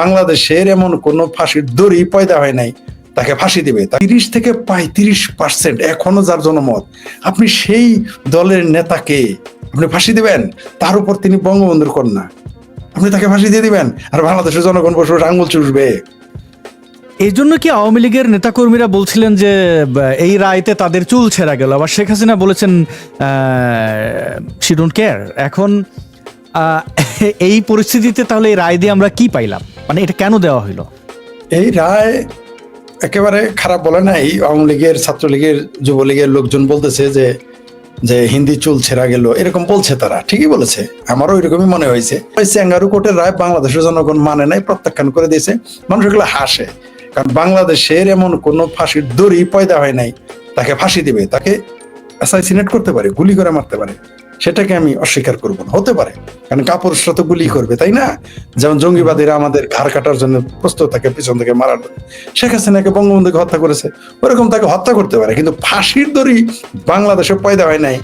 বাংলাদেশের এমন কোন ফাঁসির দড়ি পয়দা হয় নাই, তাকে ফাঁসি দিবে। তিরিশ থেকে পঁয়ত্রিশ পার্সেন্ট এখনও যার জনমত। আপনি সেই দলের নেতাকে আপনি ফাঁসি দিবেন, তার উপর তিনি বঙ্গবন্ধুর কন্যা। আপনি তাকে ফাঁসি দিয়ে দিবেন, আর বাংলাদেশের জনগণ বসে আঙুল চুষবে। এই জন্য কি আওয়ামী লীগের নেতাকর্মীরা বলছিলেন যে এই রায়তে তাদের চুল ছেঁড়া গেল? আবার শেখ হাসিনা বলেছেন সি ডোন্ট কেয়ার এখন এই পরিস্থিতিতে তাহলে এই রায় দিয়ে আমরা কি পাইলাম? মানে এটা কেন দেওয়া হইল? এই রায় একেবারে খারাপ বলে নাই আওয়ামী লীগের, ছাত্রলীগের, যুবলীগের লোকজন বলতেছে যে যে হিন্দি চুল ছেঁড়া গেল, এরকম বলছে তারা, ঠিকই বলেছে। আমারও এরকমই মনে হয়েছে। ওই চ্যাঙ্গারু কোর্টের রায় বাংলাদেশের জনগণ মানে নাই, প্রত্যাখ্যান করে দিয়েছে। মানুষ এগুলো হাসে। কারণ বাংলাদেশের এমন কোন ফাঁসির দড়ি পয়দা হয় নাই। তাকে ফাঁসি দিবে, তাকে অ্যাসাইসিনেট করতে পারে, গুলি করে মারতে পারে। সেটাকে আমি অস্বীকার করব না। হতে পারে। কারণ কাপুরুষরা তো গুলি করবে, তাই না? যেমন জঙ্গিবাদীরা আমাদের ঘাড় কাটার জন্য প্রস্তুত থাকে, পিছন থেকে মারার জন্য। শেখ হাসিনাকে বঙ্গবন্ধুকে হত্যা করেছে। ওরকম তাকে হত্যা করতে পারে, কিন্তু ফাঁসির দড়ি বাংলাদেশে পয়দা হয় নাই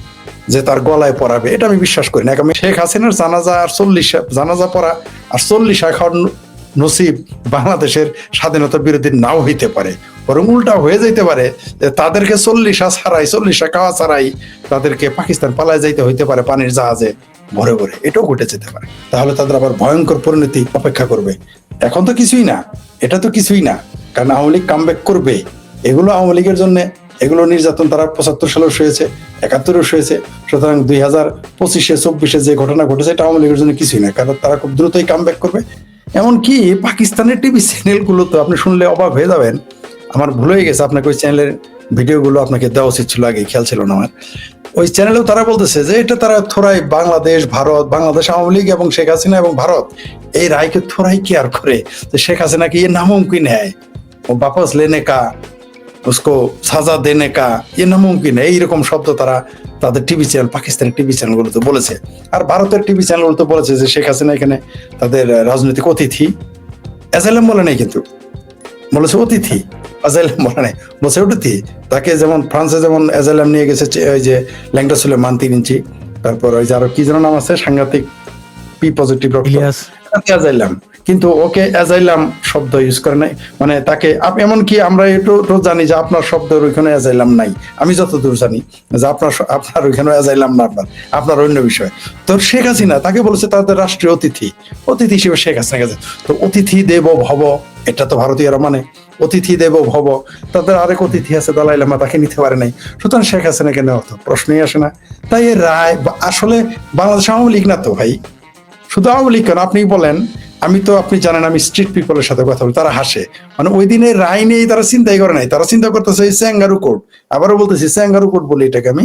যে তার গলায় পরাবে, এটা আমি বিশ্বাস করি না। শেখ হাসিনার জানাজা আর চল্লিশ, জানাজা পড়া আর চল্লিশ এখন নসিব বাংলাদেশের স্বাধীনতা বিরোধী নাও হইতে পারে। বরং উল্টা হয়ে যাইতে পারে যে তাদেরকে চল্লিশা ছাড়াই, চল্লিশা খাওয়া ছাড়াই তাদেরকে পাকিস্তান পালায় যাইতে হইতে পারে পানির জাহাজে ভরে ভরে। এটাও ঘটে যেতে পারে। তাহলে তাদের আবার ভয়ঙ্কর পরিণতি অপেক্ষা করবে। এখন তো কিছুই না। এটা তো কিছুই না। কারণ আওয়ামী লীগ কামব্যাক করবে। এগুলো আওয়ামী লীগের জন্য, এগুলো নির্যাতন তারা পঁচাত্তর সালেও হয়েছে একাত্তরেও হয়েছে সুতরাং দুই হাজার পঁচিশে, চব্বিশে যে ঘটনা ঘটেছে, এটা আওয়ামী লীগের জন্য কিছুই না। কারণ তারা খুব দ্রুতই কামব্যাক করবে। এমনকি পাকিস্তানের টিভি চ্যানেলগুলো তো আপনি শুনলে অবাক হয়ে যাবেন। আমার ভুল হয়ে গেছে, আপনাকে ওই চ্যানেলের ভিডিওগুলো আপনাকে দেওয়া উচিত ছিল আগে, খেয়াল ছিল না আমার। ওই চ্যানেলেও তারা বলতেছে যে এটা তারা থোড়াই বাংলাদেশ, ভারত, বাংলাদেশ আওয়ামী লীগ এবং শেখ হাসিনা এবং ভারত, এই রায়কে থোড়াই কেয়ার করে? শেখ হাসিনাকে ইয়ে নামুমকি নেয়? ও বাপস লেনে কা উসকো সাজা দেনে কা এ না মুমকিন এইরকম শব্দ তারা তাদের টিভি চ্যানেল পাকিস্তানের টিভি চ্যানেলগুলোতে বলেছে আর ভারতের টিভি চ্যানেলগুলোতে বলেছে যে শেখ হাসিনা এখানে তাদের রাজনৈতিক অতিথি অ্যাজাইলাম বলে নাই কিন্তু। বলেছে অতিথি অ্যাজাইলাম বলে নাই। বলছে অতিথি তাকে যেমন ফ্রান্সে যেমন অ্যাজাইলাম নিয়ে গেছে ওই যে ল্যাংটা সুলেমান তিন ইঞ্চি। তারপর ওই যে আরও কি যেন নাম আছে সাংঘাতিক পি পজিটিভ রক্ত। অ্যাজাইলাম কিন্তু ওকে অ্যাজাইলাম শব্দ ইউজ করে নাই। মানে তাকে আপ- এমনকি আমরা একটু তো জানি যে আপনার শব্দের ওইখানে অ্যাজাইলাম নাই। আমি যতদূর জানি যে আপনার আপনার ওইখানে অ্যাজাইলাম না আপনার আপনার অন্য বিষয়। তো শেখ হাসিনা তাকে বলেছে তাদের রাষ্ট্রীয় অতিথি। অতিথি হিসেবে শেখ হাসিনা গেছে। তো অতিথি দেব ভব, এটা তো ভারতীয়রা মানে। অতিথি দেব ভব, তাদের আরেক অতিথি আছে দালাই লামা তাকে নিতে পারে নাই। সুতরাং শেখ হাসিনাকে নেওয়া তো প্রশ্নই আসে না। তাই এর রায় আসলে বাংলাদেশ আওয়ামী লীগ না তো ভাই? শুধু আওয়ামী লীগ কেন? আপনি বলেন। আমি তো আপনি জানেন আমি স্ট্রিট পিপলের সাথে কথা বলি তারা হাসে। মানে ওই দিনের রায় নিয়ে তারা চিন্তাই করে নাই। তারা চিন্তা করতেছে এই স্যাঙ্গারু কোর্ট আবারও বলতেছি স্যাঙ্গারু কোর্ট বলি এটাকে আমি।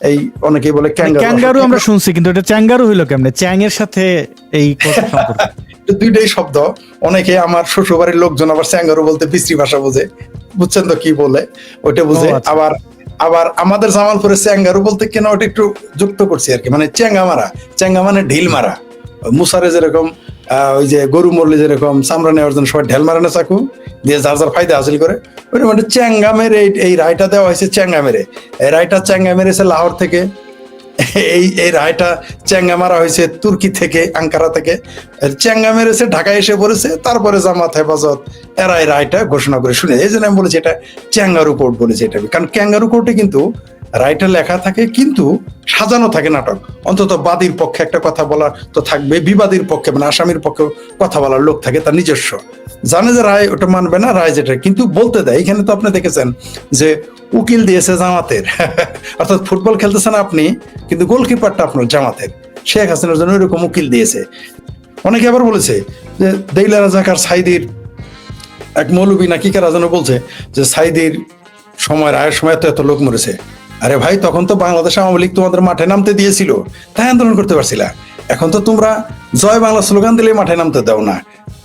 এই অনেকেই বলে ক্যাঙ্গারু ক্যাঙ্গারু আমরা শুনছি কিন্তু এটা চ্যাঙ্গারু হইল কেমনে? চ্যাং এর সাথে এই দুইটাই শব্দ। অনেকে আমার শ্বশুরবাড়ির লোকজন আবার স্যাঙ্গারু বলতে বিশ্রী ভাষা বোঝে। বুঝছেন তো কি বলে? ওইটা বুঝে। আচ্ছা। আবার আবার আমাদের জামালপুরে চ্যাঙ্গারু বলতে কেন ওটা একটু যুক্ত করছি আর কি? মানে চ্যাঙ্গা মারা চ্যাঙ্গা মানে ঢিল মারা। মুসারে যেরকম ওই যে গরু মরলে যেরকম চামড়া নেওয়ার জন্য সবাই ঢেল মারে না চাকু? দিয়ে যার যার ফায়দা হাসিল করে। ওই মানে চ্যাঙ্গা মেরে এই- রায়টা দেওয়া হয়েছে চ্যাঙ্গা মেরে। এই রায়টা চ্যাঙ্গা মেরেছে লাহোর থেকে। এই এই রায়টা চ্যাঙ্গা মারা হয়েছে তুর্কি থেকে, আঙ্কারা থেকে। চ্যাঙ্গা মেরেছে, ঢাকায় এসে পড়েছে, তারপরে জামাত হেফাজত। এরা এই রায়টা ঘোষণা করে শুনে, এই জন্য আমি বলেছি এটা চ্যাঙ্গারু কোর্ট বলেছি এটা। কারণ ক্যাঙ্গারু কোর্টে কিন্তু রায়টা লেখা থাকে, কিন্তু সাজানো থাকে নাটক। অন্তত বাদীর পক্ষে একটা কথা বলার তো থাকবে, বিবাদীর পক্ষে মানে আসামির পক্ষে কথা বলার লোক থাকে, তার নিজস্ব। জানে যে রায় ওটা মানবে না, রায় যেটা, কিন্তু বলতে দেয়। এখানে তো আপনি দেখেছেন যে উকিল দিয়েছে জামাতের। অর্থাৎ ফুটবল খেলতেছেন আপনি কিন্তু গোলকিপারটা আপনার জামাতের। শেখ হাসিনার জন্য এরকম উকিল দিয়েছে। অনেকে আবার বলেছে যে দেইলা রাজাকার সাইদির এক মৌলবী নাকি কারা যেন বলছে যে সাইদির সময় রায়ের সময় তো এত লোক মরেছে। আরে ভাই তখন তো বাংলাদেশ আওয়ামী লীগ তোমাদের মাঠে নামতে দিয়েছিল। তাই আন্দোলন করতে পারছিলা এখন তো তোমরা জয় বাংলা স্লোগান দিলে মাঠে নামতে দাও না।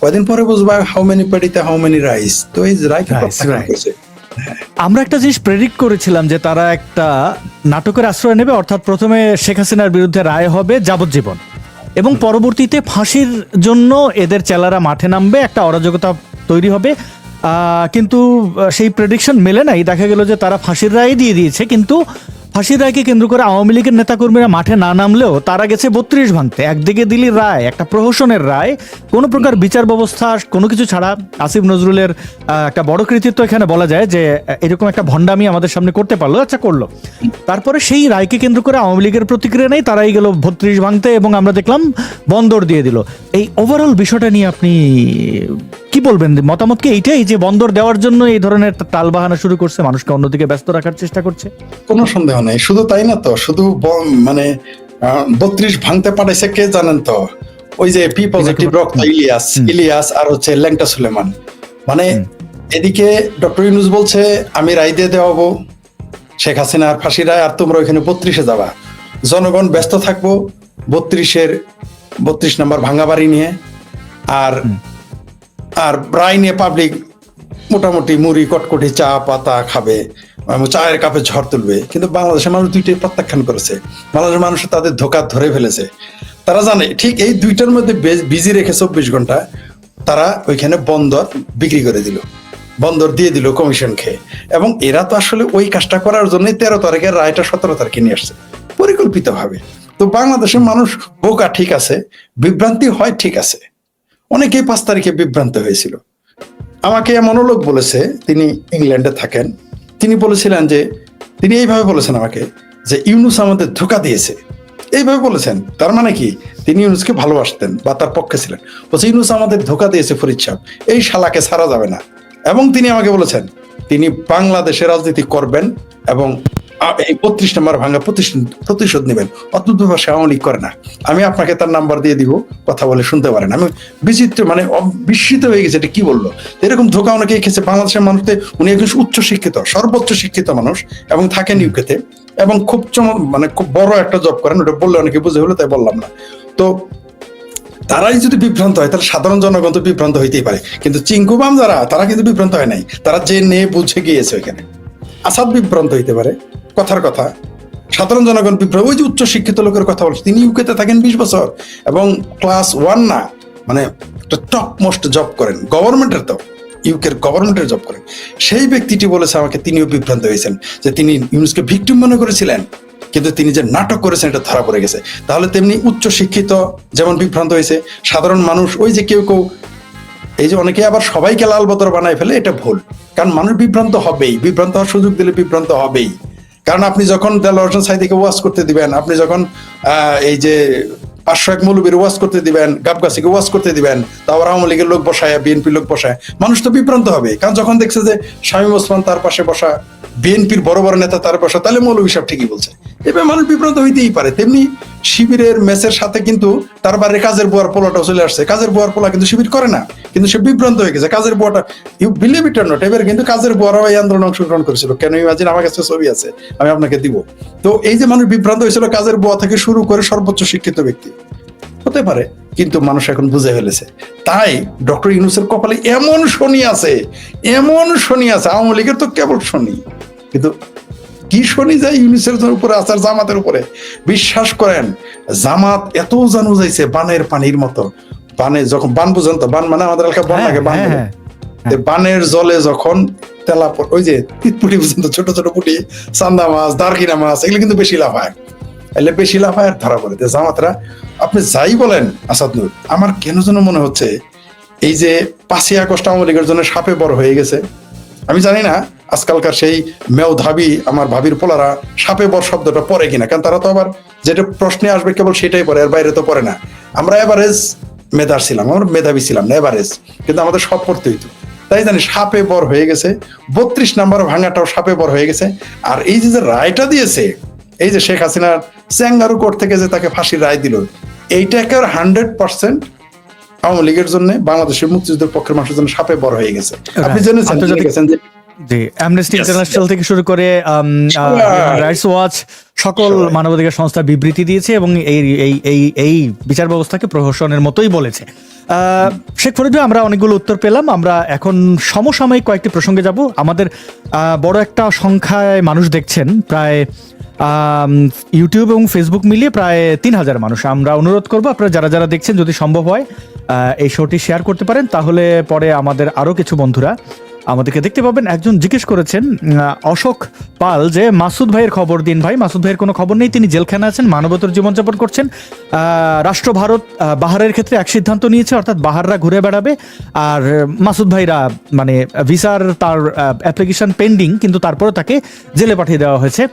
কয়দিন পরে বুঝবা হাউ মেনি পেডিতে হাউ মেনি রাইস তো এই right. করেছে। আমরা একটা জিনিস প্রেডিক্ট করেছিলাম যে তারা একটা নাটকের আশ্রয় নেবে, অর্থাৎ প্রথমে শেখ হাসিনার বিরুদ্ধে রায় হবে যাবজ্জীবন। এবং পরবর্তীতে ফাঁসির জন্য এদের চেলারা মাঠে নামবে, একটা অরাজকতা তৈরি হবে। কিন্তু সেই প্রেডিকশন মেলে নাই। দেখা গেল যে তারা ফাঁসির রায় দিয়ে দিয়েছে, কিন্তু ফাঁসির রায়কে কেন্দ্র করে আওয়ামী লীগের নেতাকর্মীরা মাঠে না নামলেও তারা গেছে বত্রিশ ভাঙতে। একদিকে দিলি রায়, একটা প্রহসনের রায়, কোনো প্রকার বিচার ব্যবস্থা, কোনো কিছু ছাড়া আসিফ নজরুলের একটা বড় কৃতিত্ব এখানে বলা যায় যে এরকম একটা ভণ্ডামি আমাদের সামনে করতে পারল আচ্ছা করল। তারপরে সেই রায়কে কেন্দ্র করে আওয়ামী লীগের প্রতিক্রিয়া নেই, তারাই গেল বত্রিশ ভাঙতে এবং আমরা দেখলাম বন্দর দিয়ে দিল। এই ওভারঅল বিষয়টা নিয়ে আপনি কি বলবেন? মতামত কি এইটাই যে বন্দর দেওয়ার জন্য এই ধরনের তাল বাহানা শুরু করছে মানুষকে অন্যদিকে ব্যস্ত রাখার চেষ্টা করছে? কোনো সন্দেহ নেই শুধু তাই না তো শুধু মানে বত্রিশ ভাঙতে পাঠাইছে কে জানেন তো? ওই যে পি পজিটিভ রক্ত ইলিয়াস ইলিয়াস আর হচ্ছে ল্যাংটা সুলেমান। মানে এদিকে ডক্টর ইউনুস বলছে আমি রায় দিয়ে দেওয়াবো শেখ হাসিনার ফাঁসি রায় আর তোমরা ওইখানে বত্রিশে যাবা। জনগণ ব্যস্ত থাকব বত্রিশের বত্রিশ নাম্বার ভাঙা বাড়ি নিয়ে আর আর নিয়ে পাবলিক মোটামুটি মুড়ি, কটকটি চা, পাতা খাবে চায়ের কাপে ঝড় তুলবে। কিন্তু বাংলাদেশের মানুষ দুইটাই প্রত্যাখ্যান করেছে। বাংলাদেশের মানুষ তাদের ধোকা ধরে ফেলেছে। তারা জানে, ঠিক এই দুইটার মধ্যে বিজি রেখে চব্বিশ ঘণ্টা তারা ওইখানে বন্দর বিক্রি করে দিল। বন্দর দিয়ে দিল কমিশন খেয়ে। এবং এরা তো আসলে ওই কাজটা করার জন্যই তেরো তারিখের রায়টা সতেরো তারিখে নিয়ে আসছে। পরিকল্পিতভাবে। তো বাংলাদেশের মানুষ বোকা ঠিক আছে, বিভ্রান্তি হয় ঠিক আছে। অনেকেই পাঁচ তারিখে বিভ্রান্ত হয়েছিল। আমাকে এমনও লোক বলেছে, তিনি ইংল্যান্ডে থাকেন। তিনি বলেছিলেন যে, তিনি এইভাবে বলেছেন আমাকে যে, ইউনুস আমাদের ধোকা দিয়েছে। এইভাবে বলেছেন। তার মানে কি? তিনি ইউনুসকে ভালোবাসতেন বা তার পক্ষে ছিলেন। বলছে, ইউনুস আমাদের ধোকা দিয়েছে ফরিদ সাহেব এই শালাকে ছাড়া যাবে না। এবং তিনি আমাকে বলেছেন, তিনি বাংলাদেশে রাজনীতি করবেন এবং এই বত্রিশ নম্বর ভাঙা প্রতিশোধ নেবেন। অদ্ভুত ব্যাপার সে করে না। আমি আপনাকে তার নাম্বার দিয়ে দিব, কথা বলে শুনতে পারেন। আমি বিচিত্র মানে বিস্মিত হয়ে গেছে, এটা কি বলল? এরকম ধোকা অনেকে খেয়েছে। বাংলাদেশের মানুষদের, উনি একজন উচ্চ শিক্ষিত সর্বোচ্চ শিক্ষিত মানুষ এবং থাকেন ইউকেতে এবং খুব চম মানে খুব বড় একটা জব করেন। ওটা বললে অনেকে বুঝে হলো, তাই বললাম না। তো তারাই যদি বিভ্রান্ত হয়, তাহলে সাধারণ জনগণ তো বিভ্রান্ত হইতেই পারে। কিন্তু চিঙ্কুবাম যারা, তারা কিন্তু বিভ্রান্ত হয় নাই। তারা যে নে বুঝে গিয়েছে ওইখানে। আসাদ বিভ্রান্ত হইতে পারে। কথার কথা। সাধারণ জনগণ বিভ্রান্ত ওই যে উচ্চ শিক্ষিত লোকের কথা বলছে, তিনি ইউকেতে থাকেন বিশ বছর এবং ক্লাস ওয়ান না মানে টপ মোস্ট জব করেন। গভর্নমেন্টের তো ইউকের গভর্নমেন্টের জব করেন। সেই ব্যক্তিটি বলেছে আমাকে, তিনিও বিভ্রান্ত হয়েছেন যে তিনি ইউনুসকে ভিকটিম মনে করেছিলেন, কিন্তু তিনি যে নাটক করেছেন এটা ধরা পড়ে গেছে। তাহলে তেমনি উচ্চ শিক্ষিত যেমন বিভ্রান্ত হয়েছে, সাধারণ মানুষ, ওই যে কেউ কেউ, এই যে অনেকে আবার সবাইকে লাল বদর বানায় ফেলে, এটা ভুল। কারণ মানুষ বিভ্রান্ত হবেই, বিভ্রান্ত হওয়ার সুযোগ দিলে বিভ্রান্ত হবেই। কারণ আপনি যখন দেলোয়ার সাইদিকে ওয়াজ করতে দিবেন, আপনি যখন এই যে পাঁচশো এক মৌলবীর ওয়াজ করতে দিবেন, গাবগাছিকে ওয়াজ করতে দিবেন, তারপর আওয়ামী লীগের লোক বসায় বিএনপির লোক বসায়, মানুষ তো বিভ্রান্ত হবে। কারণ যখন দেখছে যে শামীম ওসমান তার পাশে বসা, বিএনপির বড় বড় নেতা তার বসা, তাহলে মৌলবী সাহেব ঠিকই বলছে। এবার মানুষ বিভ্রান্ত হইতেই পারে। তেমনি শিবিরের ম্যাচের সাথে কিন্তু তার বাইরে কাজের বুয়ার পোলাটাও চলে আসছে। কাজের বুয়ার পোলা কিন্তু শিবির করে না, কিন্তু সে বিভ্রান্ত হয়ে গেছে। কাজের বুয়াটা ইউ বিলিভ ইট নট এবার কিন্তু কাজের বুয়ারাও এই আন্দোলন অংশগ্রহণ করেছিল। কেন ইমাজিন আমার কাছে ছবি আছে, আমি আপনাকে দিব। তো এই যে মানুষ বিভ্রান্ত হয়েছিল, কাজের বুয়া থেকে শুরু করে সর্বোচ্চ শিক্ষিত ব্যক্তি। হতে পারে, কিন্তু মানুষ এখন বুঝে ফেলেছে। তাই ডক্টর ইউনুসের কপালে এমন শনি আছে, এমন শনি আছে, আওয়ামী লীগের তো কেবল শনি। কিন্তু কি শনি যায় ইউনুসের উপরে আসার জামাতের উপরে বিশ্বাস করেন জামাত এত জানু যাইছে বানের পানির মতো বানে যখন বান বুঝেন তো বান মানে আমাদের এলাকায় বন হ্যাঁ, লাগে বান হ্যাঁ। হ্যাঁ। বানের জলে যখন তেলা ওই যে তিতপুটি বুঝেন তো ছোট ছোট পুটি চান্দা মাছ দারকিনা মাছ এগুলো কিন্তু বেশি লাভ লাফায় এলে বেশি লাফায় আর ধরা পড়ে জামাতরা আপনি যাই বলেন আসাদ নূর আমার কেন যেন মনে হচ্ছে এই যে পাঁচই আগস্ট আওয়ামী লীগের জন্য সাপে বড় হয়ে গেছে আমি জানি না আজকালকার সেই মেও ধাবি আমার ভাবির পোলারা সাপে বর শব্দটা পড়ে কিনা কারণ তারা তো আবার যেটা প্রশ্নে আসবে কেবল সেটাই পড়ে এর বাইরে তো পড়ে না। আমরা এভারেজ মেধার ছিলাম আমরা মেধাবী ছিলাম না এভারেজ কিন্তু আমাদের সব পড়তে হইতো। তাই জানি সাপে বর হয়ে গেছে বত্রিশ নাম্বার ভাঙাটাও সাপে বর হয়ে গেছে আর এই যে রায়টা দিয়েছে এই যে শেখ হাসিনার চ্যাঙ্গারু কোর্ট থেকে যে তাকে ফাঁসির রায় দিল এইটা একেবারে হান্ড্রেড পার্সেন্ট আওয়ামী লীগের জন্য বাংলাদেশের মুক্তিযুদ্ধের পক্ষের মানুষের জন্য সাপে বড় হয়ে গেছে। আপনি জেনেছেন আন্তর্জাতিক- জেনে গেছেন যে জি অ্যামনেস্টি ইন্টারন্যাশনাল থেকে শুরু করে রাইটস ওয়াচ সকল মানবাধিকার সংস্থা বিবৃতি দিয়েছে এবং এই এই এই এই বিচার ব্যবস্থাকে প্রহসনের মতোই বলেছে। শেখ ফরিদ আমরা অনেকগুলো উত্তর পেলাম। আমরা এখন সমসাময়িক কয়েকটি প্রসঙ্গে যাব। আমাদের আহ, বড় একটা সংখ্যায় মানুষ দেখছেন। প্রায় ইউটিউব এবং ফেসবুক মিলিয়ে প্রায় তিন হাজার মানুষ। আমরা অনুরোধ করব আপনারা যারা যারা দেখছেন যদি সম্ভব হয় আহ, এই শোটি শেয়ার করতে পারেন। তাহলে পরে আমাদের আরও কিছু বন্ধুরা আমাদেরকে দেখতে পাবেন। একজন জিজ্ঞেস করেছেন অশোক পাল যে, মাসুদ ভাইয়ের খবর দিন ভাই। মাসুদ ভাইয়ের কোনো খবর নেই, তিনি জেলখানা আছেন, মানবতর জীবনযাপন করছেন। রাষ্ট্র ভারত বাহারের ক্ষেত্রে এক সিদ্ধান্ত নিয়েছে, অর্থাৎ বাহাররা ঘুরে বেড়াবে। আর মাসুদ ভাইরা মানে ভিসার তার অ্যাপ্লিকেশন পেন্ডিং কিন্তু তারপরে তাকে জেলে পাঠিয়ে দেওয়া হয়েছে।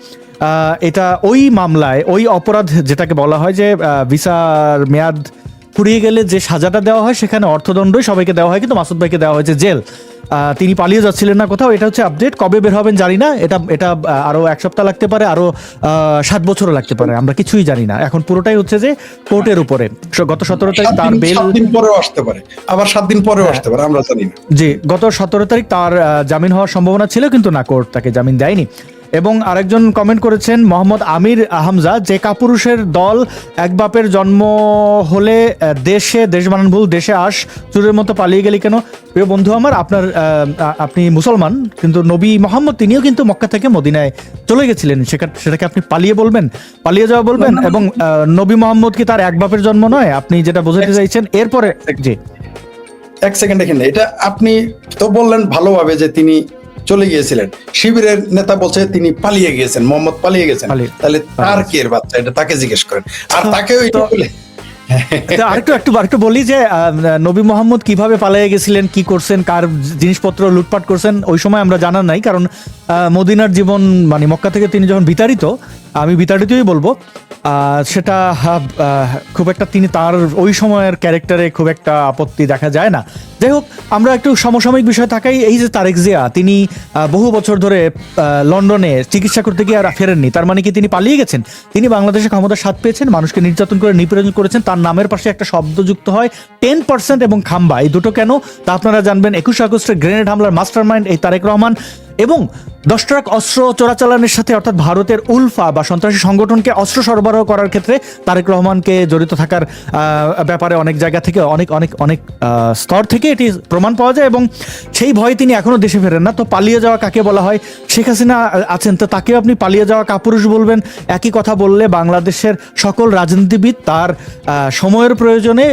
এটা ওই মামলায়, ওই অপরাধ যেটাকে বলা হয় যে ভিসার মেয়াদ ফুরিয়ে গেলে যে সাজাটা দেওয়া হয়, সেখানে অর্থদণ্ডই সবাইকে দেওয়া হয়, কিন্তু মাসুদ ভাইকে দেওয়া হয়েছে জেল। তিনি পালিয়ে যাচ্ছিলেন না কোথাও। এটা হচ্ছে আপডেট কবে বের হবেন জানি না। এটা এটা আরও এক সপ্তাহ লাগতে পারে আরও সাত বছরও লাগতে পারে। আমরা কিছুই জানি না। এখন পুরোটাই হচ্ছে যে কোর্টের উপরে। গত সতেরো তারিখ তার বেল পরে দিন পরেও আসতে পারে। আবার সাত দিন পরেও আসতে পারে আমরা জানি না। জি গত সতেরো তারিখ তার জামিন হওয়ার সম্ভাবনা ছিল কিন্তু না কোর্ট তাকে জামিন দেয়নি। এবং আরেকজন কমেন্ট করেছেন মোহাম্মদ আমির হামজা যে কাপুরুষের দল এক বাপের জন্ম হলে দেশে দেশ বানান ভুল দেশে আস চুরের মতো পালিয়ে গেলি কেন? প্রিয় বন্ধু আমার আপনার আপনি মুসলমান কিন্তু নবী মোহাম্মদ তিনিও কিন্তু মক্কা থেকে মদিনায় চলে গেছিলেন। সেটা সেটাকে আপনি পালিয়ে বলবেন পালিয়ে যাওয়া বলবেন এবং নবী মোহাম্মদ কি তার এক বাপের জন্ম নয়? আপনি যেটা বোঝাতে চাইছেন এরপরে জি। এক সেকেন্ড এখানে এটা আপনি তো বললেন ভালোভাবে যে তিনি চলে গিয়েছিলেন। শিবিরের নেতা বলছে তিনি পালিয়ে গিয়েছেন মোহাম্মদ পালিয়ে গেছেন। তাহলে তার কি এর বাচ্চা? এটা তাকে জিজ্ঞেস করেন। আর তাকেও এটা বলে তো আরেকটু একটু আরেকটু বলি যে নবী মোহাম্মদ কীভাবে পালিয়ে গেছিলেন কি করছেন কার জিনিসপত্র লুটপাট করছেন ওই সময় আমরা জানা নাই কারণ মদিনার জীবন মানে মক্কা থেকে তিনি যখন বিতাড়িত, আমি বিতাড়িতই বলব সেটা খুব একটা তিনি তার ওই সময়ের ক্যারেক্টারে খুব একটা আপত্তি দেখা যায় না। যাই হোক, আমরা একটু সমসাময়িক বিষয় থাকাই, এই যে তারেক জিয়া, তিনি বহু বছর ধরে লন্ডনে চিকিৎসা করতে গিয়ে আর ফেরেননি। তার মানে কি তিনি পালিয়ে গেছেন? তিনি বাংলাদেশে ক্ষমতার স্বাদ পেয়েছেন, মানুষকে নির্যাতন করে নিপীড়ন করেছেন, তার নামের পাশে একটা শব্দ যুক্ত হয় টেন পার্সেন্ট এবং খাম্বা। এই দুটো কেন? তা আপনারা জানবেন, একুশে আগস্টের গ্রেনেড হামলার মাস্টার মাইন্ড এই তারেক রহমান। এবং দশ ট্রাক অস্ত্র চোরাচালানের সাথে অর্থাৎ ভারতের উলফা বা সন্ত্রাসী সংগঠনকে অস্ত্র সরবরাহ করার ক্ষেত্রে তারেক রহমানকে জড়িত থাকার ব্যাপারে অনেক জায়গা থেকে অনেক অনেক অনেক স্তর থেকে এটি প্রমাণ পাওয়া যায় এবং সেই ভয়ে তিনি এখনও দেশে ফেরেন না। তো পালিয়ে যাওয়া কাকে বলা হয়? শেখ হাসিনা আছেন। তো তাকেও আপনি পালিয়ে যাওয়া কাপুরুষ বলবেন। একই কথা বললে বাংলাদেশের সকল রাজনীতিবিদ তার সময়ের প্রয়োজনে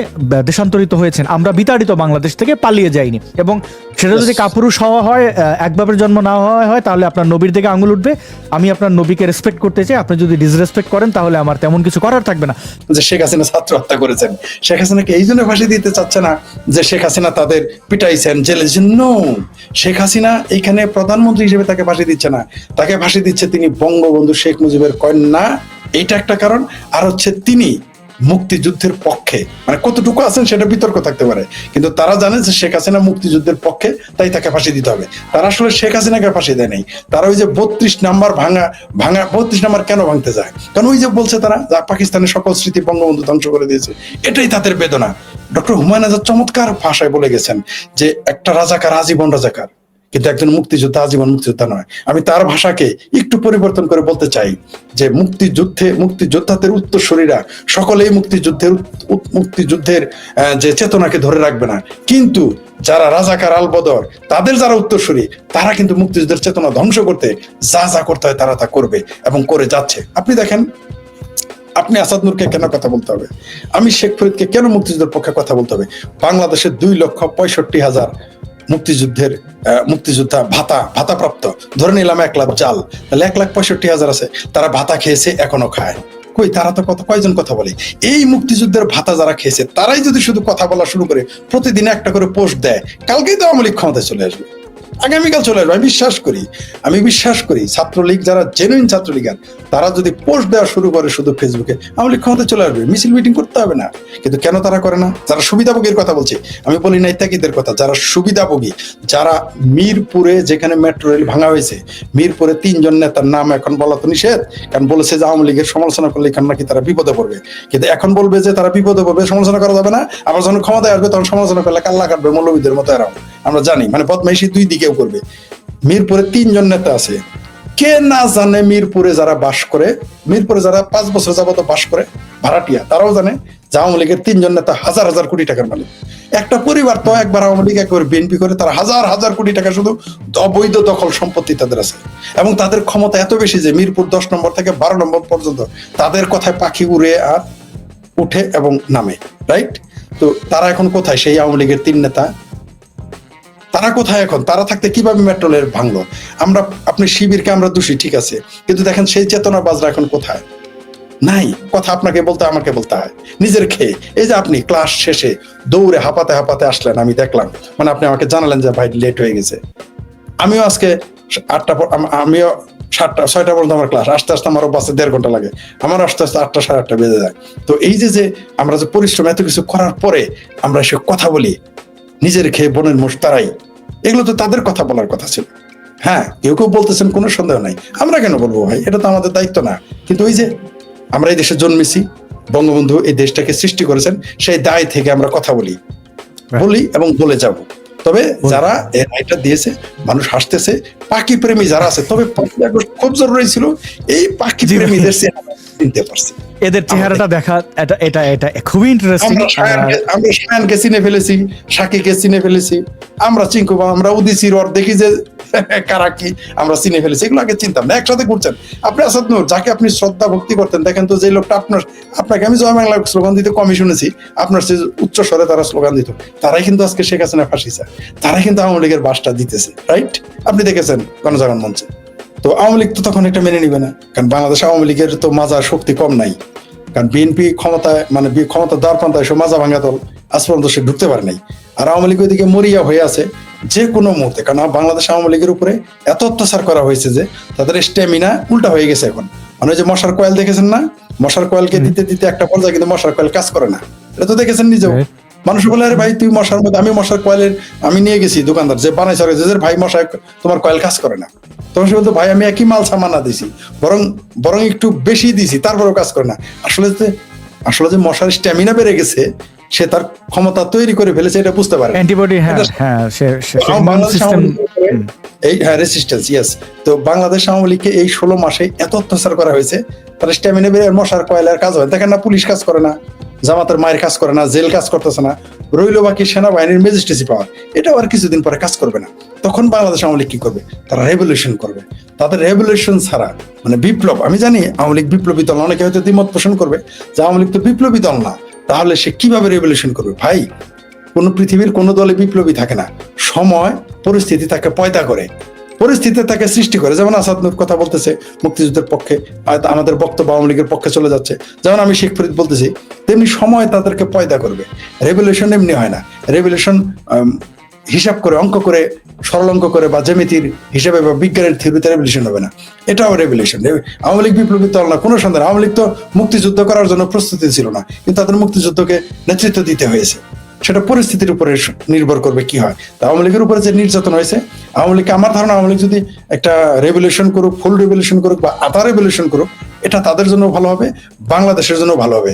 দেশান্তরিত হয়েছেন। আমরা বিতাড়িত বাংলাদেশ থেকে পালিয়ে যাইনি। এবং সেটা যদি কাপুরুষ হওয়া হয় আহ, এক বাপের জন্ম না হওয়া হয়, তাহলে আপনার নবীর দিকে আঙুল উঠবে। আমি আপনার নবীকে রেসপেক্ট করতে চাই, আপনি যদি ডিসরেসপেক্ট করেন, তাহলে আমার তেমন কিছু করার থাকবে না। যে শেখ হাসিনা ছাত্র হত্যা করেছেন। শেখ হাসিনাকে এই জন্য ফাঁসি দিতে চাচ্ছে না যে শেখ হাসিনা তাদের পিটাইছেন জেলে। নো শেখ হাসিনা এইখানে প্রধানমন্ত্রী হিসেবে তাকে ফাঁসি দিচ্ছে না। তাকে ফাঁসি দিচ্ছে তিনি বঙ্গবন্ধু শেখ মুজিবের কন্যা। এইটা একটা কারণ। আর হচ্ছে তিনি মুক্তিযুদ্ধের পক্ষে মানে কতটুকু আছেন সেটা বিতর্ক থাকতে পারে। কিন্তু তারা জানে যে শেখ হাসিনা মুক্তিযুদ্ধের পক্ষে, তাই তাকে ফাঁসি দিতে হবে। তারা আসলে শেখ হাসিনাকে ফাঁসি দেয় নাই। তারা ওই যে বত্রিশ নাম্বার ভাঙা ভাঙা, বত্রিশ নাম্বার কেন ভাঙতে যায়? কারণ ওই যে বলছে তারা যা পাকিস্তানের সকল স্মৃতি বঙ্গবন্ধু ধ্বংস করে দিয়েছে। এটাই তাদের বেদনা। ডক্টর হুমায়ুন আজাদ চমৎকার ভাষায় বলে গেছেন যে একটা রাজাকার, আজীবন রাজাকার। কিন্তু একজন মুক্তিযোদ্ধা আজীবন মুক্তিযোদ্ধা নয়। আমি তার ভাষাকে একটু পরিবর্তন করে বলতে চাই যে মুক্তিযুদ্ধে, মুক্তিযোদ্ধাদের উত্তরসূরিরা সকলেই মুক্তিযুদ্ধের মুক্তিযুদ্ধের যে চেতনাকে ধরে রাখবে না। কিন্তু যারা রাজাকার আল বদর, তাদের যারা উত্তরসূরি, তারা কিন্তু মুক্তিযুদ্ধের চেতনা ধ্বংস করতে যা যা করতে হয় তারা তা করবে এবং করে যাচ্ছে। আপনি দেখেন, আপনি আসাদ নূরকে কেন কথা বলতে হবে? আমি শেখ ফরিদকে কেন মুক্তিযুদ্ধের পক্ষে কথা বলতে হবে? বাংলাদেশের দুই লক্ষ পঁয়ষট্টি হাজার মুক্তিযুদ্ধের মুক্তিযোদ্ধা ভাতা ভাতা প্রাপ্ত ধরে নিলাম এক লাখ চাল। তাহলে এক লাখ পঁয়ষট্টি হাজার আছে। তারা ভাতা খেয়েছে, এখনও খায়। কই, তারা তো কত, কয়জন কথা বলে? এই মুক্তিযুদ্ধের ভাতা যারা খেয়েছে, তারাই যদি শুধু কথা বলা শুরু করে, প্রতিদিন একটা করে পোস্ট দেয়, কালকেই তো আওয়ামী লীগ ক্ষমতায় চলে আসবে। আগামীকাল চলে আসবে, আমি বিশ্বাস করি, আমি বিশ্বাস করি ছাত্রলীগ যারা জেনুইন ছাত্রলীগার তারা যদি পোস্ট দেওয়া শুরু করে শুধু ফেসবুকে আওয়ামী লীগ ক্ষমতায় চলে আসবে, মিছিল মিটিং করতে হবে না। কিন্তু কেন তারা করে না? যারা সুবিধাভোগীর কথা বলছি, আমি বলি না ইত্যাকিদের কথা, যারা সুবিধাভোগী, যারা মিরপুরে যেখানে মেট্রো রেল ভাঙা হয়েছে, মিরপুরে তিনজন নেতার নাম এখন বলা তো নিষেধ, কারণ বলেছে যে আওয়ামী লীগের সমালোচনা করলে এখানে নাকি তারা বিপদে পড়বে। কিন্তু এখন বলবে যে তারা বিপদে পড়বে, সমালোচনা করা যাবে না, আবার যখন ক্ষমতায় আসবে তখন সমালোচনা করলে কাল্লা কাটবে মৌলবীদের মতো এরাও। আমরা জানি মানে বদমাইশি দুই দিকেও করবে। মিরপুরে তিনজন নেতা আছে। কে না জানে মিরপুরে যারা বাস করে, মিরপুরে যারা পাঁচ বছর যাবত বাস করে, ভাড়াটিয়া, তারাও জানে যে আওয়ামী লীগের তিনজন নেতা হাজার হাজার কোটি টাকার মালিক। একটা পরিবার তো একবার আওয়ামী লীগ একবার বিএনপি করে, তারা হাজার হাজার কোটি টাকা শুধু অবৈধ দখল সম্পত্তি তাদের আছে। এবং তাদের ক্ষমতা এত বেশি যে মিরপুর দশ নম্বর থেকে বারো নম্বর পর্যন্ত তাদের কথায় পাখি উড়ে আর উঠে এবং নামে রাইট তো তারা এখন কোথায়? সেই আওয়ামী লীগের তিন নেতা তারা কোথায় এখন? তারা থাকতে কীভাবে মেট্রো রেল ভাঙলো? আমরা, আপনি শিবিরকে আমরা দোষী, ঠিক আছে। কিন্তু দেখেন সেই চেতনা বাজরা এখন কোথায়? নাই, কথা আপনাকে বলতে আমাকে বলতে হয়। নিজের খেয়ে। এই যে আপনি ক্লাস শেষে দৌড়ে হাঁপাতে হাঁপাতে আসলেন, আমি দেখলাম। মানে আপনি আমাকে জানালেন যে, ভাই লেট হয়ে গেছে। আমিও আজকে আটটা আমিও সাতটা, ছয়টা পর্যন্ত আমার ক্লাস আস্তে আস্তে আমারও বাসে দেড় ঘণ্টা লাগে। আমার আস্তে আস্তে আটটা, সাড়ে আটটা বেজে যায়। তো এই যে যে আমরা যে পরিশ্রম এত কিছু করার পরে আমরা সে কথা বলি নিজের খেয়ে বোনের মোষ তারাই এগুলো তো তাদের কথা বলার কথা ছিল। হ্যাঁ কেউ কেউ বলতেছেন কোনো সন্দেহ নাই। আমরা কেন বলব ভাই? এটা তো আমাদের দায়িত্ব না। কিন্তু ওই যে আমরা এই দেশে জন্মেছি বঙ্গবন্ধু এই দেশটাকে সৃষ্টি করেছেন সেই দায় থেকে আমরা কথা বলি। বলি এবং বলে যাব। তবে যারা এই রায়টা দিয়েছে মানুষ হাসতেছে পাখি প্রেমী যারা আছে তবে পাখি খুব জরুরি ছিল এই পাখি। প্রেমীদের চিনতে পারছে। এদের চেহারাটা দেখা এটা এটা এটা খুবই ইন্টারেস্টিং আমরা সায়ানকে চিনে ফেলেছি সাকিকে চিনে ফেলেছি আমরা চিঙ্কু বা আমরা উদিসির ওর দেখি যে কারা কি আমরা চিনে ফেলেছি এগুলো আগে চিনতাম না একসাথে ঘুরছেন। আপনি আসাদ নূর যাকে আপনি শ্রদ্ধা ভক্তি করতেন দেখেন তো যে লোকটা আপনার আপনাকে আমি জয় বাংলা স্লোগান দিতে কমই শুনেছি আপনার সে উচ্চ স্বরে তারা স্লোগান দিত। তারাই কিন্তু আজকে শেখ হাসিনা ফাঁসি চায়। তারাই কিন্তু আওয়ামী লীগের বাসটা দিতেছে রাইট আপনি দেখেছেন গণজাগরণ মঞ্চে। তো আওয়ামী লীগ তো তখন এটা মেনে নিবে না। কারণ বাংলাদেশ আওয়ামী লীগের তো মাজার শক্তি কম নাই। কারণ বিএনপি ক্ষমতায় মানে ক্ষমতা দ্বার প্রান্তায় সে মাজা ভাঙা দল আজ পর্যন্ত সে ঢুকতে পারে নাই। আর আওয়ামী লীগ ওইদিকে মরিয়া হয়ে আছে যে কোনো মুহূর্তে। কারণ বাংলাদেশ আওয়ামী লীগের উপরে এত অত্যাচার করা হয়েছে যে তাদের স্ট্যামিনা উল্টা হয়ে গেছে এখন। মানে ওই যে মশার কয়েল দেখেছেন না? মশার কয়েলকে দিতে দিতে একটা পর্যায়ে কিন্তু মশার কয়েল কাজ করে না। এটা তো দেখেছেন নিজেও। Right. মানুষ বলে আরে ভাই তুই মশার মধ্যে আমি মশার কয়েলের আমি নিয়ে গেছি দোকানদার। যে বানাই সরে যে ভাই মশা তোমার কয়েল কাজ করে না। তখন সে বলতো ভাই আমি একই মাল সামানা দিছি বরং বরং একটু বেশি দিছি তারপরেও কাজ করে না। আসলে যে আসলে যে মশার স্ট্যামিনা বেড়ে গেছে সে তার ক্ষমতা তৈরি করে ফেলেছে এটা বুঝতে পারে। অ্যান্টিবডি হ্যাঁ হ্যাঁ সে সিস্টেম এই হ্যাঁ রেসিস্টেন্স ইয়েস তো বাংলাদেশ আওয়ামী লীগকে এই ষোলো মাসে এত অত্যাচার করা হয়েছে তার স্ট্যামিনা বেড়ে মশার কয়লার কাজ হয়। দেখেন না পুলিশ কাজ করে না। জামাতের মায়ের কাজ করে না, জেল কাজ করতেছে না, রইল বাকি সেনাবাহিনীর ম্যাজিস্ট্রেসি পাওয়ার। এটাও আর কিছুদিন পরে কাজ করবে না। তখন বাংলাদেশ আওয়ামী লীগ কি করবে? তারা রেভলিউশন করবে। তাদের রেভলিউশন ছাড়া মানে বিপ্লব, আমি জানি আওয়ামী লীগ বিপ্লবী দল অনেকে হয়তো দ্বিমত পোষণ করবে যে আওয়ামী লীগ তো বিপ্লবী দল না। তাহলে সে কীভাবে রেভলিউশন করবে? ভাই, কোন পৃথিবীর কোন দলে বিপ্লবী থাকে না। সময়, পরিস্থিতি তাকে পয়দা করে। পরিস্থিতি তাকে সৃষ্টি করে। যেমন আসাদ নূর কথা বলতেছে, মুক্তিযুদ্ধের পক্ষে আমাদের বক্তব্য আওয়ামী লীগের পক্ষে চলে যাচ্ছে। যেমন আমি শেখ ফরিদ বলতেছি, তেমনি সময় তাদেরকে পয়দা করবে। রেভলিউশন এমনি হয় না। রেভলিউশন হিসাব করে, অঙ্ক করে সরল অঙ্ক করে, বা জ্যামিতির হিসাবে বা বিজ্ঞানের থিওরিতে রেভলিউশন হবে না। এটাও রেভলিউশন আওয়ামী লীগ বিপ্লবী দল না, কোনো সন্দেহ। আওয়ামী লীগ তো মুক্তিযুদ্ধ করার জন্য প্রস্তুতি ছিল না। কিন্তু তাদের মুক্তিযুদ্ধকে নেতৃত্ব দিতে হয়েছে। সেটা পরিস্থিতির উপরে নির্ভর করবে কি হয়। তা আওয়ামী লীগের উপরে যে নির্যাতন হয়েছে, আওয়ামী লীগ আমার ধারণা আওয়ামী লীগ যদি একটা রেভলিউশন করুক ফুল রেভলিউশন করুক বা আধা রেভলিউশন করুক, এটা তাদের জন্য ভালো হবে, বাংলাদেশের জন্য ভালো হবে।